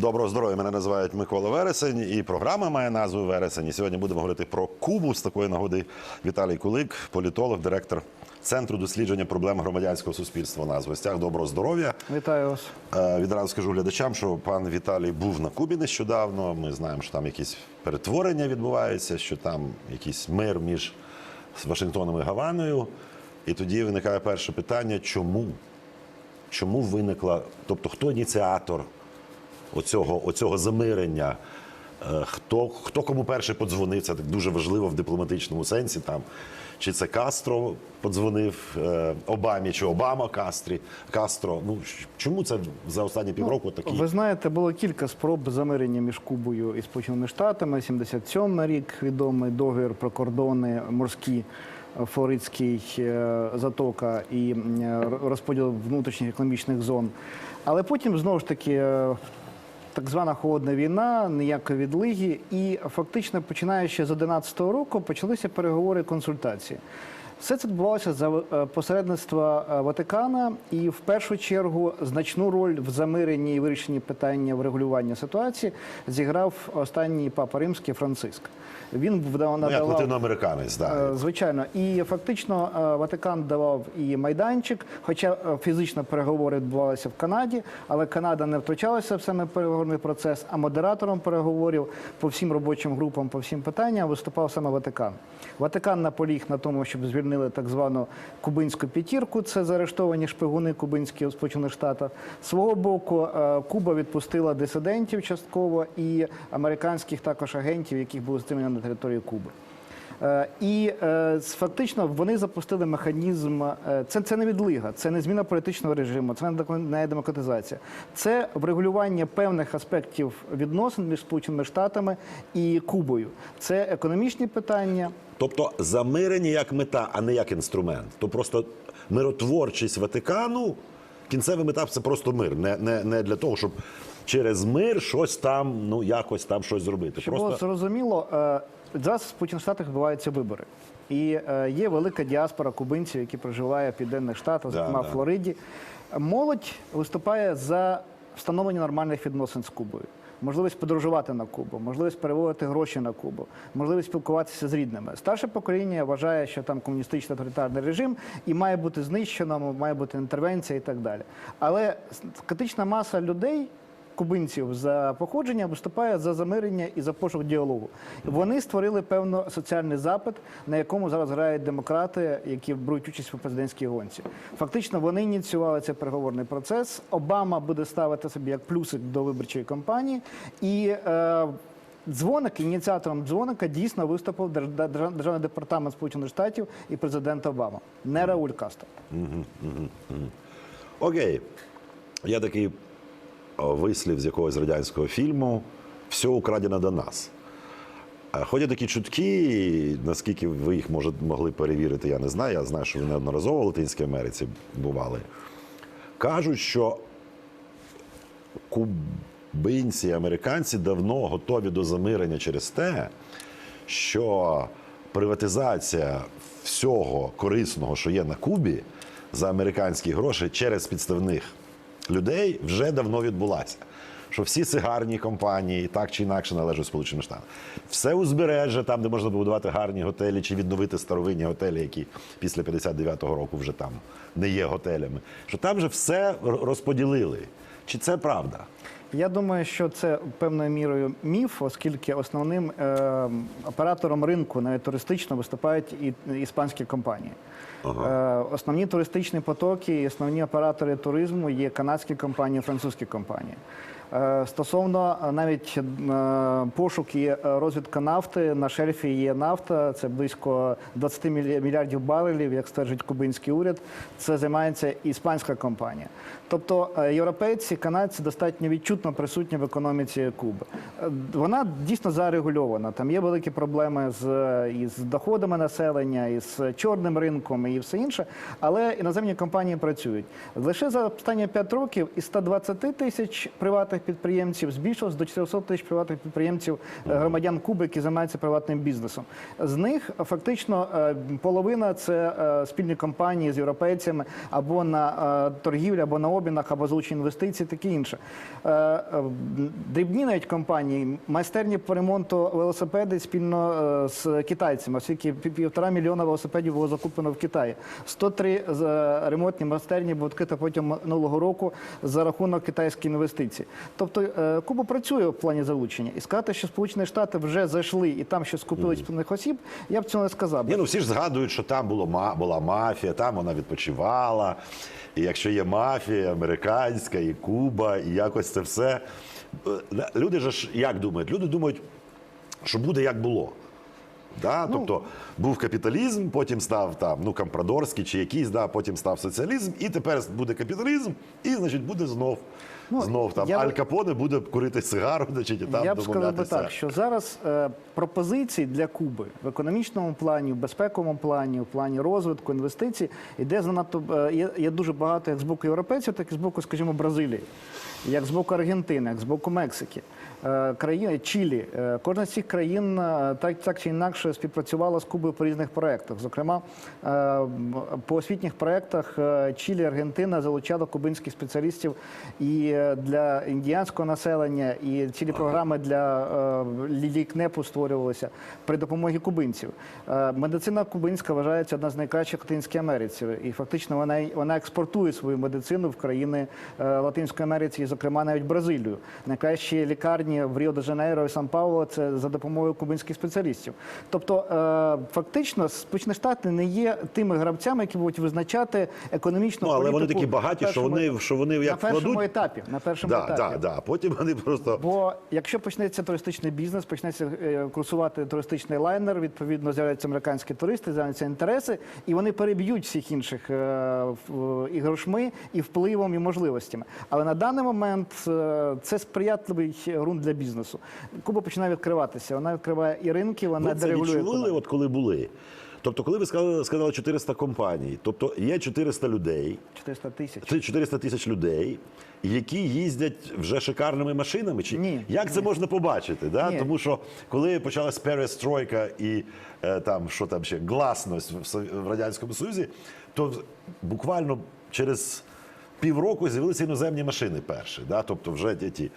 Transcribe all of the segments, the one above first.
Доброго здоров'я. Мене називають Микола Вересень, і програма має назву Вересень. І сьогодні будемо говорити про Кубу. З такої нагоди Віталій Кулик, політолог, директор Центру дослідження проблем громадянського суспільства. Нас в гостях доброго здоров'я. Вітаю вас. Е, Відразу скажу глядачам, що пан Віталій був на Кубі нещодавно. Ми знаємо, що там якісь перетворення відбуваються, що там якийсь мир між Вашингтоном і Гаваною. І тоді виникає перше питання: чому? Чому виникла, тобто хто ініціатор оцього, оцього замирення? Е, Хто, хто кому перший подзвонив? Це так дуже важливо в дипломатичному сенсі. Там чи це Кастро подзвонив е, Обамі, чи Обама Кастрі Кастро. Ну чому це за останні півроку такі? Ви знаєте, було кілька спроб замирення між Кубою і Сполученими Штатами. 77 рік відомий договір про кордони морські. е, Флоридський затока і розподіл внутрішніх економічних зон. Але потім знову ж таки так звана холодна війна, ніякої відлиги, і фактично, починаючи з 2011 року, почалися переговори, консультації. Все це відбувалося за е, посередництва е, Ватикана, і в першу чергу значну роль в замиренні і вирішенні питання врегулювання ситуації зіграв останній папа римський Франциск. Він вдав- Ну, як латиноамериканець, да. Е, Звичайно, і фактично Ватикан давав і майданчик, хоча фізично переговори відбувалися в Канаді, але Канада не втручалася в саме переговорний процес, а модератором переговорів по всім робочим групам, по всім питанням виступав саме Ватикан. Ватикан наполіг на тому, щоб звільнили так звану кубинську п'ятірку, це заарештовані шпигуни кубинські у Сполучених Штатах. Свого боку, е, Куба відпустила дисидентів частково і американських також агентів, яких були стримані на території Куби. Е, І е, фактично вони запустили механізм. е, Це, це не відлига, це не зміна політичного режиму, це не демократизація. Це врегулювання певних аспектів відносин між Сполученими Штатами і Кубою. Це економічні питання. Тобто замирення як мета, а не як інструмент. То просто миротворчість Ватикану, кінцевий мета це просто мир. Не, не, не для того, щоб через мир щось там, ну якось там щось зробити. Щоб було зрозуміло, зараз в Сполучених Штатах відбуваються вибори. І е, є велика діаспора кубинців, які проживає в південних штатах, зокрема да. в Флориді. Молодь виступає за встановлення нормальних відносин з Кубою. Можливість подорожувати на Кубу, можливість переводити гроші на Кубу, можливість спілкуватися з рідними. Старше покоління вважає, що там комуністичний авторитарний режим і має бути знищено, має бути інтервенція і так далі. Але критична маса людей кубинців за походження виступає за замирення і за пошук діалогу. Вони створили певно соціальний запит, на якому зараз грають демократи, які беруть участь у президентській гонці. Фактично, вони ініціювали цей переговорний процес. Обама буде ставити собі як плюсик до виборчої кампанії і. Е, Дзвоник, ініціатором дзвоника дійсно виступив Держ- Держ- Державний департамент Сполучених Штатів і президент Обама, не Рауль Кастро. окей. Я такий вислів з якогось радянського фільму все украдено до нас. Ходять такі чутки, наскільки ви їх може, могли перевірити, я не знаю. Я знаю, що ви неодноразово в Латинській Америці бували. Кажуть, що кубинці і американці давно готові до замирення через те, що приватизація всього корисного, що є на Кубі, за американські гроші через підставних людей вже давно відбулася. Що всі цигарні компанії так чи інакше належать Сполученим Штатам. Все узбережжя, там, де можна побудувати гарні готелі чи відновити старовинні готелі, які після 59-го року вже там не є готелями. Що там вже все розподілили. Чи це правда? Я думаю, що це певною мірою міф, оскільки основним е, оператором ринку, навіть туристично, виступають і іспанські компанії. Е, основні туристичні потоки і основні оператори туризму є канадські компанії, французькі компанії. Е, Стосовно е, навіть е, пошук і розвідка нафти на шельфі є нафта. Це близько 20 мільярдів барелів, як стверджують кубинський уряд. Це займається іспанська компанія. Тобто європейці, канадці достатньо відчутно присутні в економіці Куби. Вона дійсно зарегульована. Там є великі проблеми з із доходами населення, із чорним ринком і все інше. Але іноземні компанії працюють. Лише за останні 5 років із 120 тисяч приватних приватних підприємців збільшилось до 400 тисяч приватних підприємців е, громадян Куби, які займаються приватним бізнесом. З них е, фактично е, половина це спільні компанії з європейцями або на торгівлі, або на обмінах, або залучені інвестиції, таке інше. Дрібні навіть компанії, майстерні по ремонту велосипеди спільно з китайцями, оскільки півтора мільйона велосипедів було закуплено в Китаї. 103 з- е, ремонтні майстерні було відкрито протягом минулого року за рахунок китайських інвестицій. Тобто е, Куба працює в плані залучення. І сказати, що Сполучені Штати вже зайшли і там щось купили спільних осіб, я б цього не сказав. Ні, ну всі ж згадують, що там було була мафія, там вона відпочивала. І якщо є мафія американська, і Куба, і якось це все. Е, Люди ж як думають? Люди думають, що буде як було. Да? Тобто був капіталізм, потім став там ну компрадорський чи якийсь, да, потім став соціалізм, і тепер буде капіталізм, і значить буде знов. Ну, знов там я Аль Капоне буде курити сигару, значить, і там Я б сказав би так, що зараз е, пропозицій для Куби в економічному плані, в безпековому плані, в плані розвитку інвестицій іде занадто е, є, є дуже багато як з боку європейців, так і з боку, скажімо, Бразилії, як з боку Аргентини, як з боку Мексики. Е, країни Чилі, Е, кожна з цих країн е, так, так чи інакше співпрацювала з Кубою по різних проєктах. Зокрема, по освітніх проєктах Чилі, Аргентина залучала кубинських спеціалістів і для індіанського населення, і цілі програми для лікнепу створювалися при допомогі кубинців. Медицина кубинська вважається одна з найкращих в Латинській Америці, і фактично вона вона експортує свою медицину в країни Латинської Америці, зокрема, навіть Бразилію. Найкращі лікарні в Ріо де Жанейро і Сан Пауло це за допомогою кубинських спеціалістів. Тобто, е, фактично, Сполучені Штати не є тими гравцями, які будуть визначати економічну Ну, але вони такі багаті, що вони, що вони на першому етапі. На першому Да, етапі. да, да. Потім вони просто. Бо якщо почнеться туристичний бізнес, почнеться е, курсувати туристичний лайнер, відповідно з'являються американські туристи, з'являються інтереси, і вони переб'ють всіх інших е, і грошми, і впливом, і можливостями. Але на даний момент е, це сприятливий ґрунт для бізнесу. Куба починає відкриватися. Вона відкриває і ринки, вона Ви це дерегулює. відчували, економіку. от коли були. Тобто, коли ви сказали, сказали 400 компаній, тобто є 400 людей, 400 тисяч. 400 тисяч людей, які їздять вже шикарними машинами. Чи Ні, як це можна побачити? Да? Ні. Тому що коли почалась перестройка і е, там що там ще гласність в, в радянському Союзі, то буквально через півроку з'явилися іноземні машини перші. Да? Тобто, вже ті, ті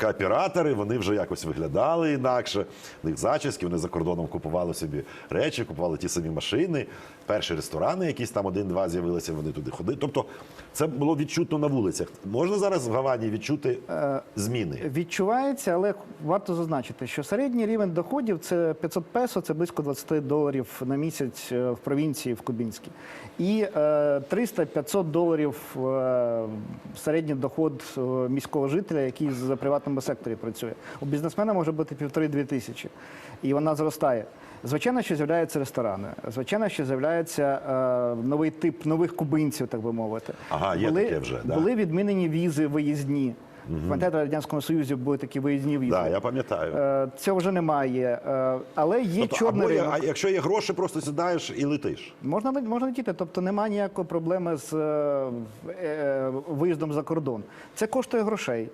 кооператори, вони вже якось виглядали інакше. В них зачіски, вони за кордоном купували собі речі, купували ті самі машини. Перші ресторани, якісь там один-два з'явилися, вони туди ходили. Тобто, це було відчутно на вулицях. Можна зараз в Гавані відчути зміни? Відчувається, але варто зазначити, що середній рівень доходів це 500 песо, це близько 20 доларів на місяць е, в провінції в Кубінській. І е, 300-500 доларів е, середній доход е, міського жителя, який в приватному секторі працює. У бізнесмена може бути півтори-дві тисячі, і вона зростає. Звичайно, що з'являються ресторани. Звичайно, що з'являється е, новий тип нових кубинців, так би мовити. Ага, є були, таке вже, да. були відмінені візи виїзні. Пам'ятаєте, в Радянському Союзі були такі виїзні візи. Так, я пам'ятаю. Е, Цього вже немає. Е, Але є Тобто, чорний або, ринок. а якщо є гроші, просто сідаєш і летиш. Можна можна летіти, тобто немає ніякої проблеми з е, е, виїздом за кордон. Це коштує грошей.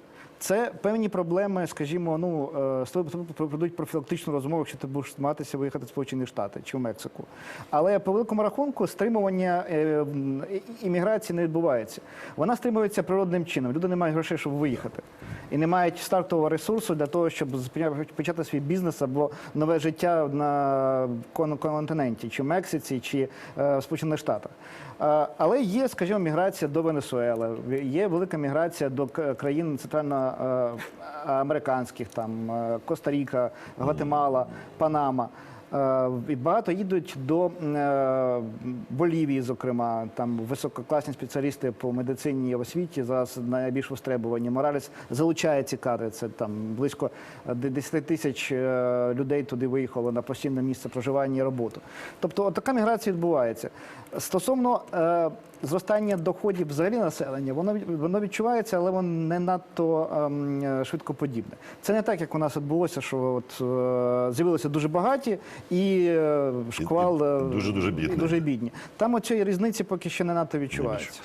Це певні проблеми, скажімо, ну е, з тобою проведуть профілактичну розмову, якщо ти будеш намагатися виїхати в Сполучені Штати чи в Мексику. Але по великому рахунку стримування е, імміграції не відбувається. Вона стримується природним чином. Люди не мають грошей, щоб виїхати. І не мають стартового ресурсу для того, щоб почати свій бізнес або нове життя на континенті, чи в Мексиці, чи е, в Сполучених Штатах. Але є, скажімо, міграція до Венесуели, є велика міграція до країн центральноамериканських, там е, Коста-Ріка, Гватемала, Панама. Е, І багато їдуть до е, Болівії, зокрема, там висококласні спеціалісти по медицині і освіті зараз найбільш востребовані. Моралес залучає ці кадри. Це там близько е, 10 тисяч е, людей туди виїхало на постійне місце проживання і роботу. Тобто, от така міграція відбувається. Стосовно е, зростання доходів взагалі населення, воно воно відчувається, але воно не надто е, швидкоподібне. Це не так, як у нас відбулося, що от е, з'явилися дуже багаті і е, шквал І- і е, дуже-дуже бідні. і дуже бідні. Там оцієї різниці поки що не надто відчувається.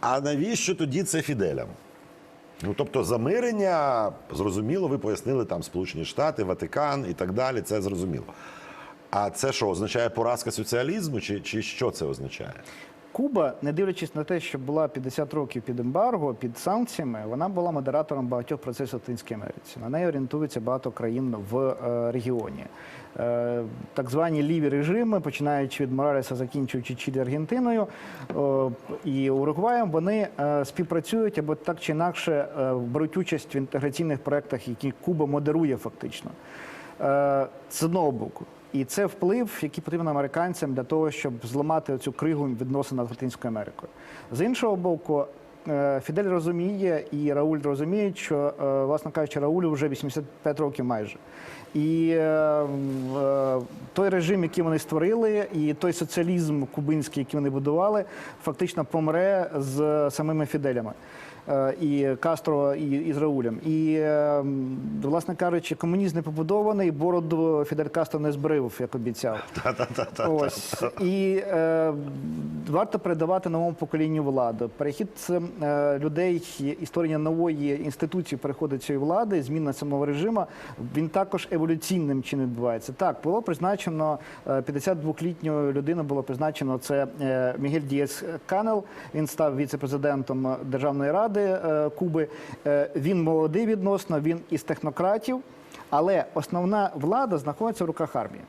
А навіщо тоді це Фіделям? Ну тобто замирення, зрозуміло, ви пояснили там Сполучені Штати, Ватикан і так далі. Це зрозуміло. А це що означає поразка соціалізму, чи, чи що це означає? Куба, не дивлячись на те, що була 50 років під ембарго, під санкціями, вона була модератором багатьох процесів в Латинській Америці. На неї орієнтується багато країн в е, регіоні. Е, так звані ліві режими, починаючи від Моралеса, закінчуючи Чилі Аргентиною і Уругваєм, вони е, співпрацюють або так чи інакше беруть участь в інтеграційних проєктах, які Куба модерує фактично. Е, з одного боку. І це вплив, який потрібен американцям для того, щоб зламати цю кригу відносин з Латинською Америкою. З іншого боку, е, Фідель розуміє і Рауль розуміють, що, е, власне кажучи, Раулю вже 85 років майже. І той режим, який вони створили, і той соціалізм кубинський, який вони будували, фактично помре з самими Фіделями. Е, і Кастро, і, і з Раулем. І, е, власне кажучи, комунізм не побудований, бороду Фідель Кастро не збрив, як обіцяв. Ось. І е, варто передавати новому поколінню владу. Перехід е, людей і створення нової інституції переходу цієї влади, зміна самого режиму, він також еволюційним чином відбувається. Так, було призначено е, 52-літню людину було призначено це Мігель Дієс Канел. Він став віце-президентом Державної ради е, Куби. Е, Він молодий відносно, він із технократів, але основна влада знаходиться в руках армії.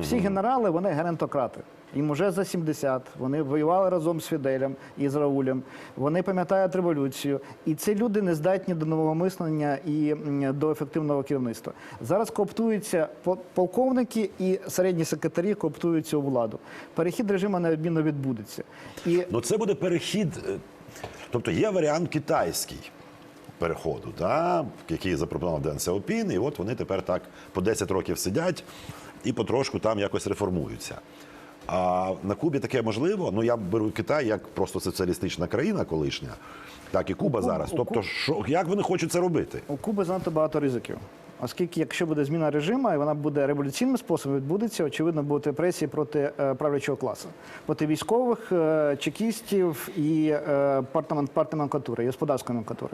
Всі генерали, вони генентократи. Їм уже за 70, вони воювали разом з Фіделем і з Раулем. Вони пам'ятають революцію. І ці люди не здатні до нового мислення і до ефективного керівництва. Зараз кооптуються полковники і середні секретарі кооптуються у владу. Перехід режиму неодмінно відбудеться. І Ну це буде перехід. Тобто є варіант китайський переходу, да, який запропонував Ден Сяопін, і от вони тепер так по 10 років сидять і потрошку там якось реформуються. А на Кубі таке можливо. Ну я беру Китай як просто соціалістична країна колишня, так і Куба Куб- зараз. у Тобто, що як вони хочуть це робити? У Куби занадто багато ризиків. Оскільки, якщо буде зміна режиму, і вона буде революційним способом відбудеться, очевидно, будуть репресії проти е, правлячого класу, проти військових, е, чекістів і е, і господарської номенклатури.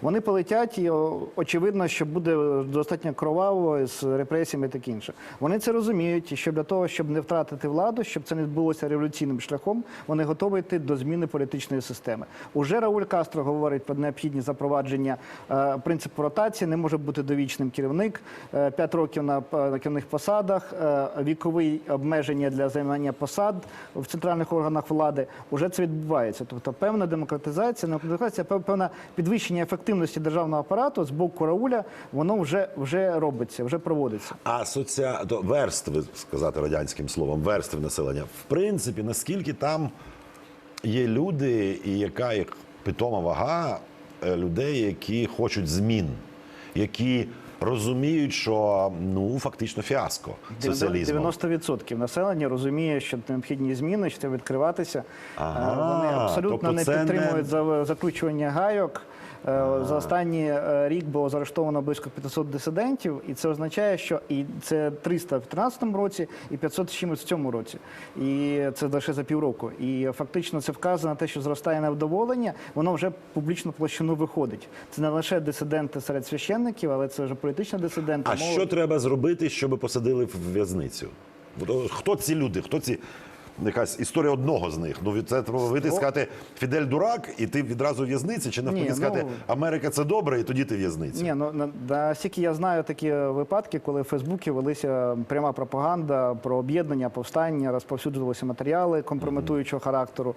Вони полетять, і очевидно, що буде достатньо кроваво з репресіями і таке інше. Вони це розуміють, і що для того, щоб не втратити владу, щоб це не відбулося революційним шляхом, вони готові йти до зміни політичної системи. Уже Рауль Кастро говорить про необхідність запровадження принципу ротації, не може бути довічним керівник, е, п'ять років на, на керівних посадах, е, вікові обмеження для займання посад в центральних органах влади. Уже це відбувається. Тобто певна демократизація, демократизація, пев- певне підвищення ефективності державного апарату з боку Рауля, воно вже, вже робиться, вже проводиться. А соціа... то верстви, сказати радянським словом, верстви населення. В принципі, наскільки там є люди, і яка їх питома вага е, людей, які хочуть змін, які розуміють, що ну фактично фіаско соціалізму. 90% населення розуміє, що необхідні зміни, що треба відкриватися. Ага, Е, Вони абсолютно тобто не підтримують не- закручування гайок. Е, За останній е, рік було заарештовано близько 500 дисидентів, і це означає, що і це 300 в 2013 році, і 500 з чимось в цьому році. І це лише за півроку. І фактично це вказує на те, що зростає невдоволення, воно вже публічну площину виходить. Це не лише дисиденти серед священників, але це вже політичні дисиденти. А молодь. що треба зробити, щоб посадили в в'язницю? Хто ці люди? Хто ці? Якась історія одного з них. Ну це треба вийти і сказати Фідель дурак, і ти відразу в'язниці, чи навпаки Ні, сказати ну- Америка це добре, і тоді ти в в'язниці. Ні, ну на- наскільки я знаю такі випадки, коли в Фейсбуці велися пряма пропаганда про об'єднання, повстання, розповсюджувалися матеріали компрометуючого характеру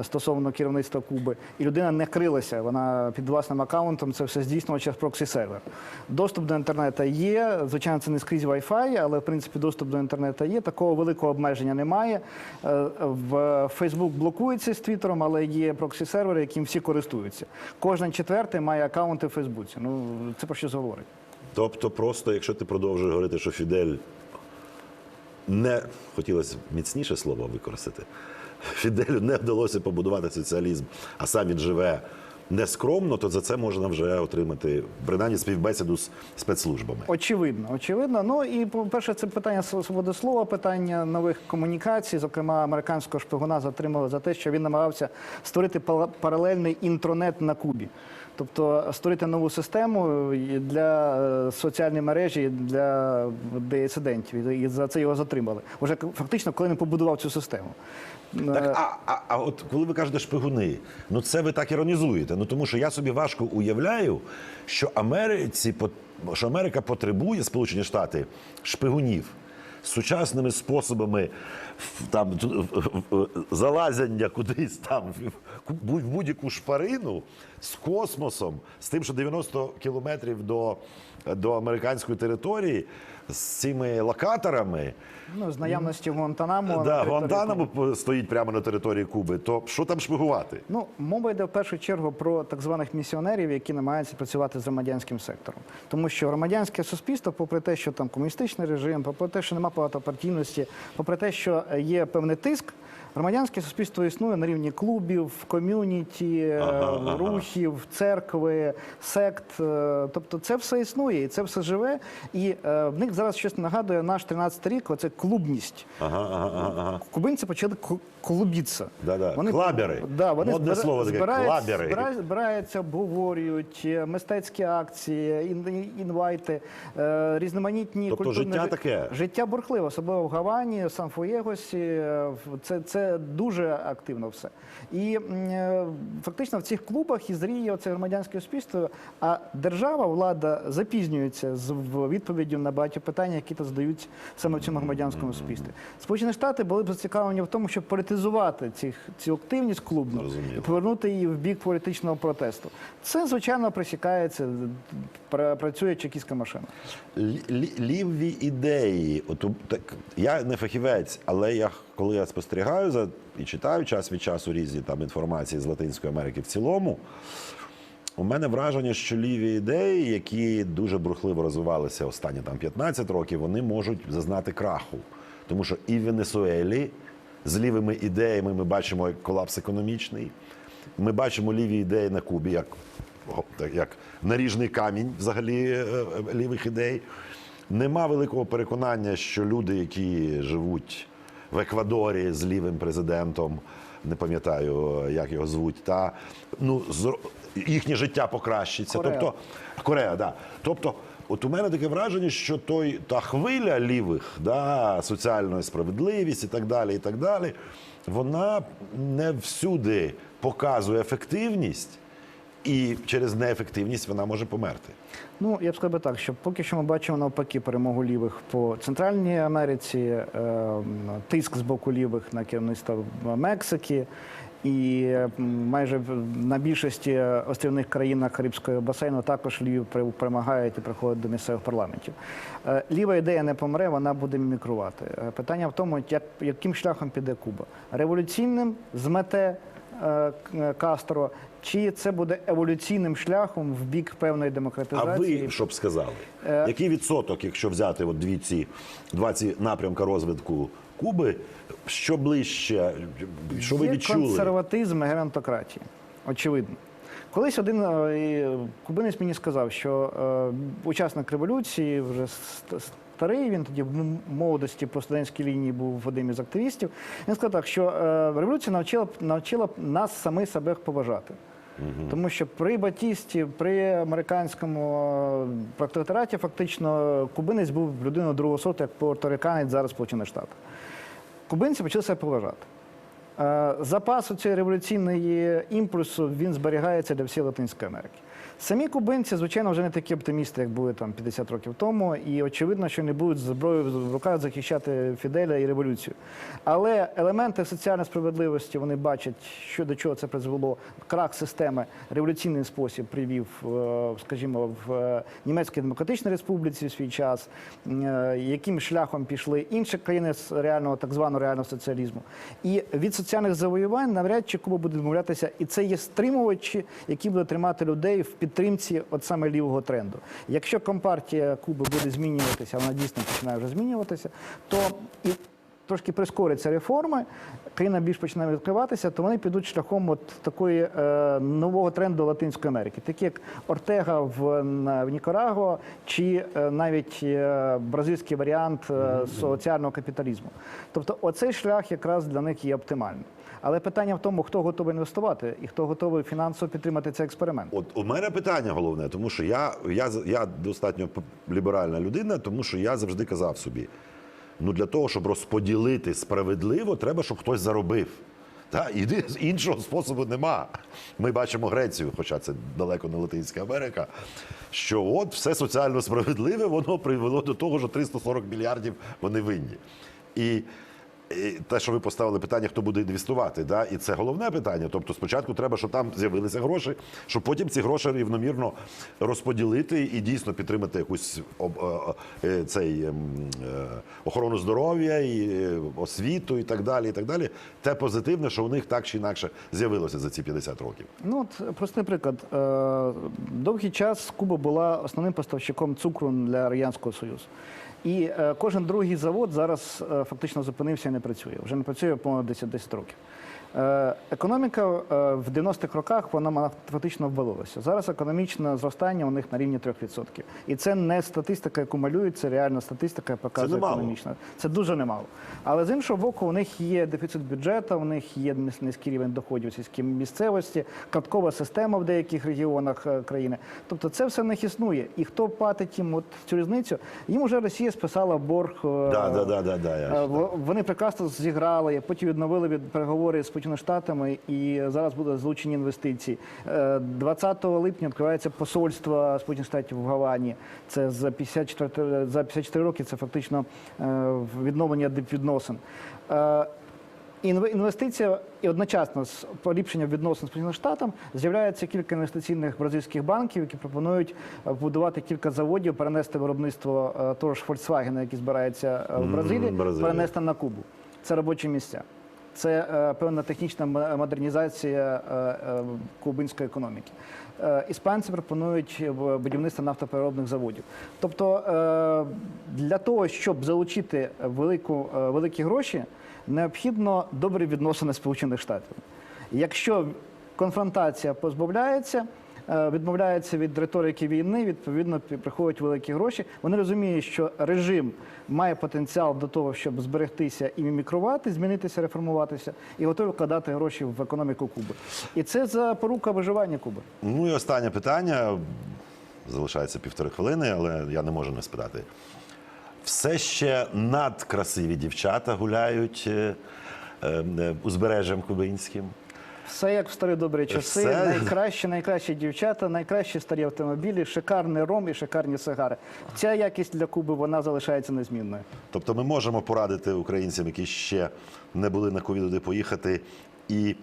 е, стосовно керівництва Куби, і людина не крилася. Вона під власним аккаунтом це все здійснювала через проксі-сервер. Доступ до інтернету є. Звичайно, це не скрізь Wi-Fi, але в принципі доступ до інтернету є. Такого великого обмеження немає. Е, В Facebook блокується з Твіттером, але є проксі-сервери, яким всі користуються. Кожен четвертий має аккаунти в Фейсбуці. Ну це про що говорить? Тобто, просто якщо ти продовжуєш говорити, що Фідель не хотілося б міцніше слово використати. Фіделю не вдалося побудувати соціалізм, а сам він живе нескромно, то за це можна вже отримати принаймні співбесіду з спецслужбами. Очевидно, очевидно. Ну і по-перше, це питання свободи слова, питання нових комунікацій. Зокрема, американського шпигуна затримали за те, що він намагався створити паралельний інтронет на Кубі. Тобто створити нову систему для е, соціальної мережі для дисидентів. І за це його затримали. Уже фактично, коли він побудував цю систему. Так, Е, а, а, а от коли ви кажете шпигуни, ну це ви так іронізуєте. Ну тому що я собі важко уявляю, що Америці що Америка потребує Сполучені Штати шпигунів сучасними способами там залазяння кудись там в будь-яку шпарину з космосом, з тим, що 90 кілометрів до, до американської території, з цими локаторами. Ну, з наявності Гуантанамо. на Да, Гуантанамо стоїть прямо на території Куби. То що там шпигувати? Ну, мова йде в першу чергу про так званих місіонерів, які намагаються працювати з громадянським сектором. Тому що громадянське суспільство, попри те, що там комуністичний режим, попри те, що немає багатопартійності, попри те, що є певний тиск, громадянське суспільство існує на рівні клубів, ком'юніті, е, рухів, церкви, сект. Е, Тобто це все існує і це все живе. І е, в них зараз щось нагадує наш 13-й рік, оце клубність. Ага, ага, ага, ага. Кубинці почали клубитися. Да-да, клабери. Да, вони Модне збира- слово таке, клабери. збира- збираються, обговорюють мистецькі акції, ін- інвайти, е, різноманітні Тобто культурні життя таке? Життя бурхливе, особливо в Гавані, Сан-Фуєгосі. е, в- Це, це дуже активно все. І е, фактично в цих клубах і зріє це громадянське суспільство, а держава, влада запізнюється з відповіддю на багато питань, які то задаються саме в цьому громадянському суспільстві. Сполучені Штати були б зацікавлені в тому, щоб політизувати цих, цю активність клубну Зрозуміло. і повернути її в бік політичного протесту. Це, звичайно, присікається, працює чекістська машина. Лі- лі- Ліві ідеї. От, так, я не фахівець, але я, коли я спостерігаю за і читаю час від часу різні там інформації з Латинської Америки в цілому. У мене враження, що ліві ідеї, які дуже бурхливо розвивалися останні там 15 років, вони можуть зазнати краху. Тому що і в Венесуелі з лівими ідеями ми бачимо колапс економічний. Ми бачимо ліві ідеї на Кубі як, як наріжний камінь взагалі е, е, лівих ідей. Нема великого переконання, що люди, які живуть в Еквадорі з лівим президентом, не пам'ятаю, як його звуть, та ну їхнє життя покращиться. Корея. Тобто Корея, да. Тобто, от у мене таке враження, що той та хвиля лівих, да, соціальної справедливість і так далі, і так далі, вона не всюди показує ефективність, і через неефективність вона може померти. Ну, я б сказав так, що поки що ми бачимо навпаки перемогу лівих по Центральній Америці, е, тиск з боку лівих на керівництво Мексики. І майже на більшості острівних країнах Карибського басейну також ліві перемагають і приходять до місцевих парламентів. Е, Ліва ідея не помре, вона буде мімікрувати. Е, Питання в тому, як, яким шляхом піде Куба. Революційним змете Кастро, чи це буде еволюційним шляхом в бік певної А ви що б сказали? Е, Який відсоток, якщо взяти от дві ці два ці напрямка розвитку Куби, що ближче, що ви Є відчули? консерватизм і геронтократія. Очевидно. Колись один е, кубинець мені сказав, що е, учасник революції, вже старий, він тоді в молодості по студентській лінії був одним із активістів. Він сказав так, що е, революція навчила, навчила нас самих себе поважати. Тому що при Батісті, при американському е, протектораті, фактично кубинець був людиною другого сорту, як порториканець зараз Сполучених Штатів. Кубинці почали себе поважати. Е, Запас цієї революційної імпульсу він зберігається для всієї Латинської Америки. Самі кубинці, звичайно, вже не такі оптимісти, як були там 50 років тому, і очевидно, що не будуть з зброєю в руках захищати Фіделя і революцію. Але елементи соціальної справедливості вони бачать, що до чого це призвело. Крах системи революційний спосіб привів, е, скажімо, в е, Німецькій Демократичній Республіці в свій час, е, яким шляхом пішли інші країни з реального так званого реального соціалізму. І від соціальних завоювань навряд чи Куба буде відмовлятися, і це є стримувачі, які будуть тримати людей в підтримці от саме лівого тренду. Якщо компартія Куби буде змінюватися, вона дійсно починає вже змінюватися, то і трошки прискоряться реформи, країна більш починає відкриватися, то вони підуть шляхом от такої е, нового тренду Латинської Америки, такі як Ортега в, в Нікарагуа, чи е, навіть е, бразильський варіант е, соціального капіталізму. Тобто, оцей шлях якраз для них є оптимальним. Але питання в тому, хто готовий інвестувати і хто готовий фінансово підтримати цей експеримент. От у мене питання головне, тому що я, я, я достатньо ліберальна людина, тому що я завжди казав собі: ну для того, щоб розподілити справедливо, треба, щоб хтось заробив. Та, і іншого способу нема. Ми бачимо Грецію, хоча це далеко не Латинська Америка. Що от все соціально справедливе, воно привело до того, що 340 мільярдів вони винні. І те, що ви поставили питання, хто буде інвестувати, да? і це головне питання. Тобто, спочатку треба, щоб там з'явилися гроші, щоб потім ці гроші рівномірно розподілити і дійсно підтримати якусь е, е, цей ем, е, охорону здоров'я, і освіту, і так далі. І так далі. Те позитивне, що у них так чи інакше з'явилося за ці 50 років. Ну от простий приклад. Довгий час Куба була основним поставщиком цукру для радянського союзу. І е, кожен другий завод зараз е, фактично зупинився і не працює. Вже не працює понад 10, 10 років. Е, Економіка е, в 90-х роках вона фактично ввалилася. Зараз економічне зростання у них на рівні 3%. І це не статистика, яку малюють, це реальна статистика, яка показує немало. економічно. Це дуже немало. Але з іншого боку, у них є дефіцит бюджету, у них є низький рівень доходів сільській місцевості, карткова система в деяких регіонах е, країни. Тобто це все в них існує. І хто платить їм от цю різницю? Їм вже Росія списала борг. Да, да, да, да, да, Вони прекрасно зіграли, потім відновили від переговори з Сполученими Штатами, і зараз будуть залучені інвестиції. Е, 20 липня відкривається посольство Сполучених Штатів в Гавані. Це за 54, за 54 роки. Це фактично е, відновлення дипвідносин. Е, Інвестиція і одночасно з поліпшенням відносин з Сполученими Штатами з'являється кілька інвестиційних бразильських банків, які пропонують е, побудувати кілька заводів, перенести виробництво е, того ж Volkswagen, який збирається е, в Бразилії, перенести на Кубу. Це робочі місця. Це е, певна технічна модернізація е, е, кубинської економіки. Іспанці пропонують будівництво нафтопереробних заводів. Тобто для того, щоб залучити велику, великі гроші, необхідно добрі відносини Сполучених Штатів. Якщо конфронтація позбавляється, е, відмовляється від риторики війни, відповідно приходять великі гроші. Вони розуміють, що режим має потенціал до того, щоб зберегтися і мімікрувати, змінитися, реформуватися, і готові вкладати гроші в економіку Куби. І це запорука виживання Куби. Ну і останнє питання. Залишається півтори хвилини, але я не можу не спитати. Все ще надкрасиві дівчата гуляють е, е, узбережжям кубинським. Все як в старі добрі часи. Все. Найкращі, найкращі дівчата, найкращі старі автомобілі, шикарний ром і шикарні сигари. Ця якість для Куби вона залишається незмінною. Тобто ми можемо порадити українцям, які ще не були на ковіду, поїхати, і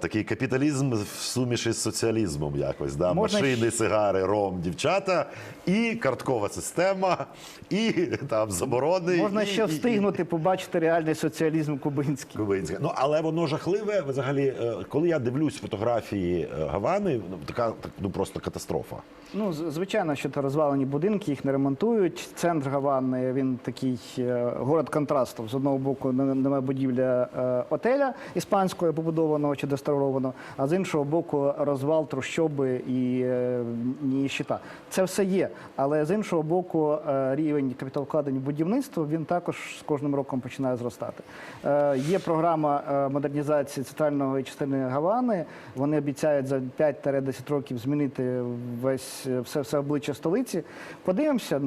такий капіталізм в суміші з соціалізмом якось. Да? Можна Машини, сигари, ром, дівчата, і карткова система, і там заборони. Можна і, ще і- встигнути побачити реальний соціалізм кубинський. Кубинське. Ну але воно жахливе. Взагалі, е, коли я дивлюсь фотографії е, Гавани, ну така ну просто катастрофа. Ну, звичайно, що це розвалені будинки, їх не ремонтують. Центр Гавани він такий е, город контрасту. З одного боку, не- немає будівля е, отеля іспанського побудованого чи реставрованого, а з іншого боку, розвал трущоби і е, ніщита. Це все є. Але з іншого боку, е, рівень капіталовкладень в будівництво він також з кожним роком починає зростати. Е, Є програма модернізації центральної частини Гавани. Вони обіцяють за 5-10 років змінити весь все, все обличчя столиці. Подивимося,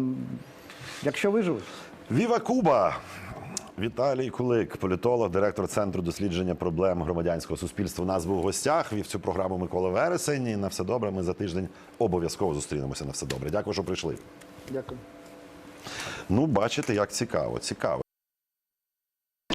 якщо виживуть. Віва Куба! Віталій Кулик, політолог, директор центру дослідження проблем громадянського суспільства. У нас був в гостях. Вів цю програму Микола Вересень. І на все добре. Ми за тиждень обов'язково зустрінемося на все добре. Дякую, що прийшли. Дякую. Ну, бачите, як цікаво. Цікаво.